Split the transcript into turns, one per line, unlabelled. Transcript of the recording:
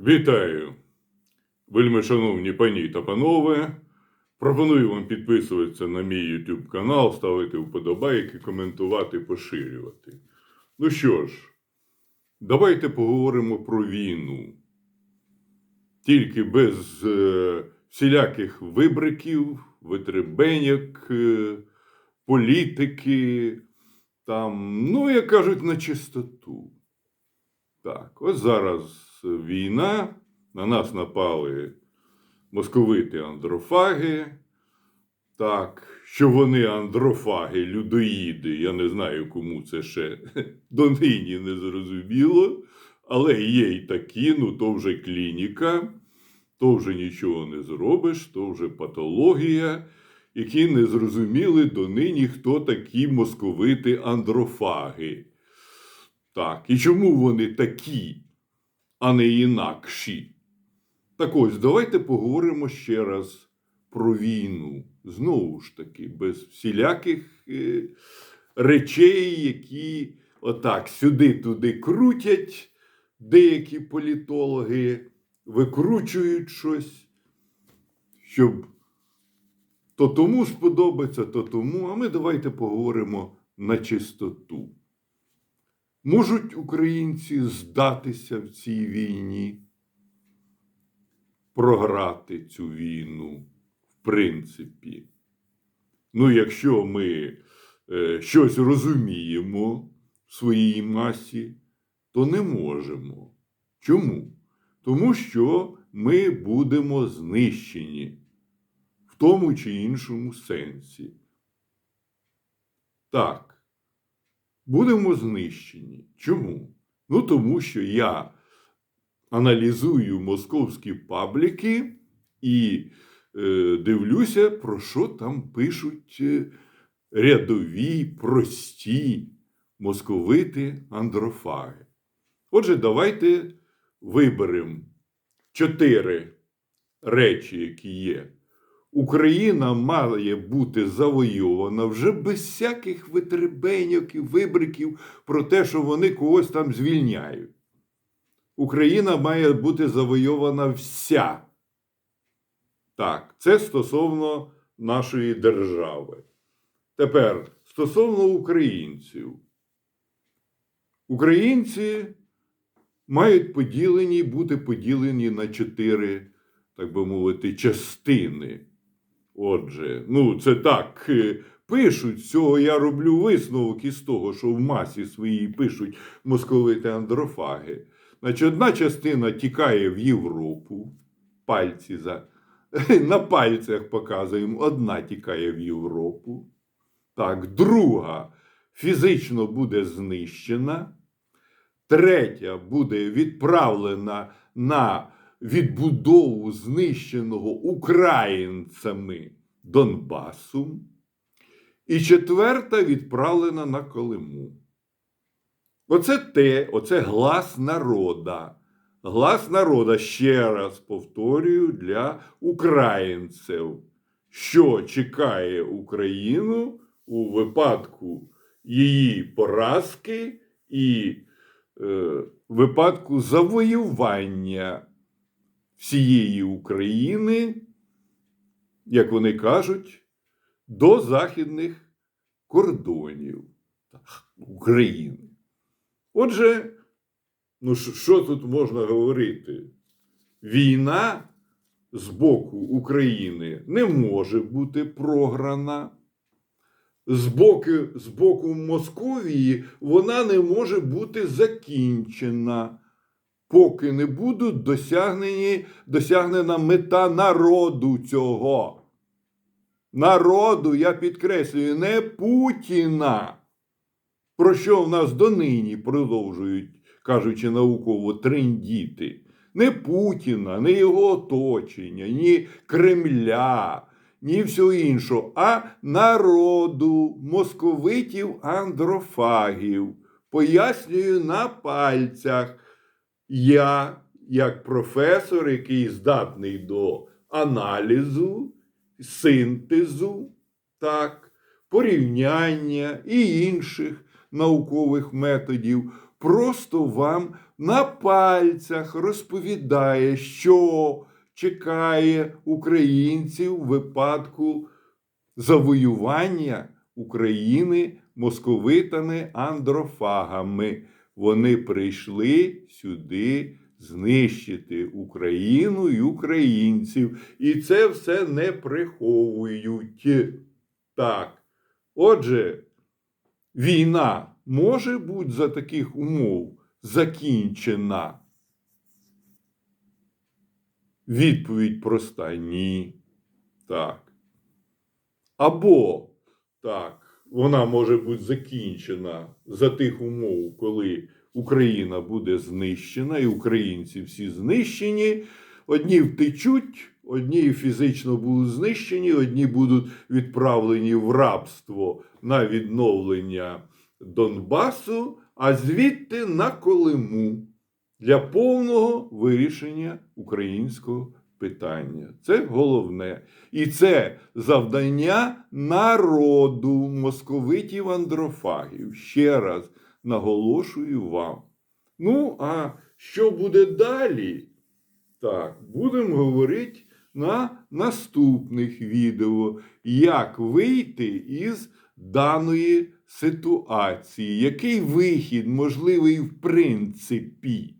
Вітаю, вельми шановні пані та панове. Пропоную вам підписуватися на мій YouTube канал, ставити вподобайки, коментувати, поширювати. Ну що ж, давайте поговоримо про війну. Тільки без е, всіляких вибриків, витребеньок, е, політики, там, ну, як кажуть, на чистоту. Так, ось зараз війна, на нас напали московити андрофаги. Так, що вони андрофаги, людоїди, я не знаю, кому це ще донині не зрозуміло, але є й такі, ну то вже клініка, то вже нічого не зробиш, то вже патологія, які не зрозуміли донині, хто такі московити андрофаги. Так, і чому вони такі, а не інакші? Так ось, давайте поговоримо ще раз про війну. Знову ж таки, без всіляких е, речей, які отак сюди-туди крутять деякі політологи, викручують щось, щоб то тому сподобається, то тому. А ми давайте поговоримо на чистоту. Можуть українці здатися в цій війні, програти цю війну, в принципі. Ну, якщо ми е, щось розуміємо в своїй масі, то не можемо. Чому? Тому що ми будемо знищені в тому чи іншому сенсі. Так будемо знищені. Чому? Ну тому що я аналізую московські пабліки і е, дивлюся, про що там пишуть е, рядові, прості московити андрофаги. Отже, давайте виберемо чотири речі, які є. Україна має бути завойована вже без всяких витребеньок і вибриків про те, що вони когось там звільняють. Україна має бути завойована вся. Так, це стосовно нашої держави. Тепер стосовно українців. Українці мають поділені бути поділені на чотири, так би мовити, частини. Отже, ну це так е, пишуть з цього. Я роблю висновок із того, що в масі своїй пишуть московити андрофаги. Значить, одна частина тікає в Європу, пальці за на пальцях показуємо, одна тікає в Європу. Так, друга фізично буде знищена, третя буде відправлена на відбудову знищеного українцями Донбасу. І четверта відправлена на Колиму. Оце те, оце глас народа. Глас народа, ще раз повторюю, для українців, що чекає Україну у випадку її поразки і е, випадку завоювання всієї України, як вони кажуть, до західних кордонів України. Отже, ну що- тут можна говорити? Війна з боку України не може бути програна. З боку, з боку Московії вона не може бути закінчена поки не будуть досягнені, досягнена мета народу цього. Народу, я підкреслюю, не Путіна. Про що в нас донині продовжують, кажучи науково, трендіти. Не Путіна, не його оточення, ні Кремля, ні всього іншого, а народу, московитів андрофагів. Пояснюю на пальцях. Я, як професор, який здатний до аналізу, синтезу, так, порівняння і інших наукових методів, просто вам на пальцях розповідає, що чекає українців в випадку завоювання України московитами андрофагами. Вони прийшли сюди знищити Україну і українців. І це все не приховують. Так. Отже, війна може бути за таких умов закінчена. Відповідь проста ні. Так. Або так, вона може бути закінчена за тих умов, коли Україна буде знищена, і українці всі знищені. Одні втечуть, одні фізично будуть знищені, одні будуть відправлені в рабство на відновлення Донбасу, а звідти на Колиму для повного вирішення українського питання. Це головне. І це завдання народу московитів андрофагів. Ще раз наголошую вам. Ну, а що буде далі? Так, будемо говорити на наступних відео, як вийти із даної ситуації, який вихід можливий в принципі.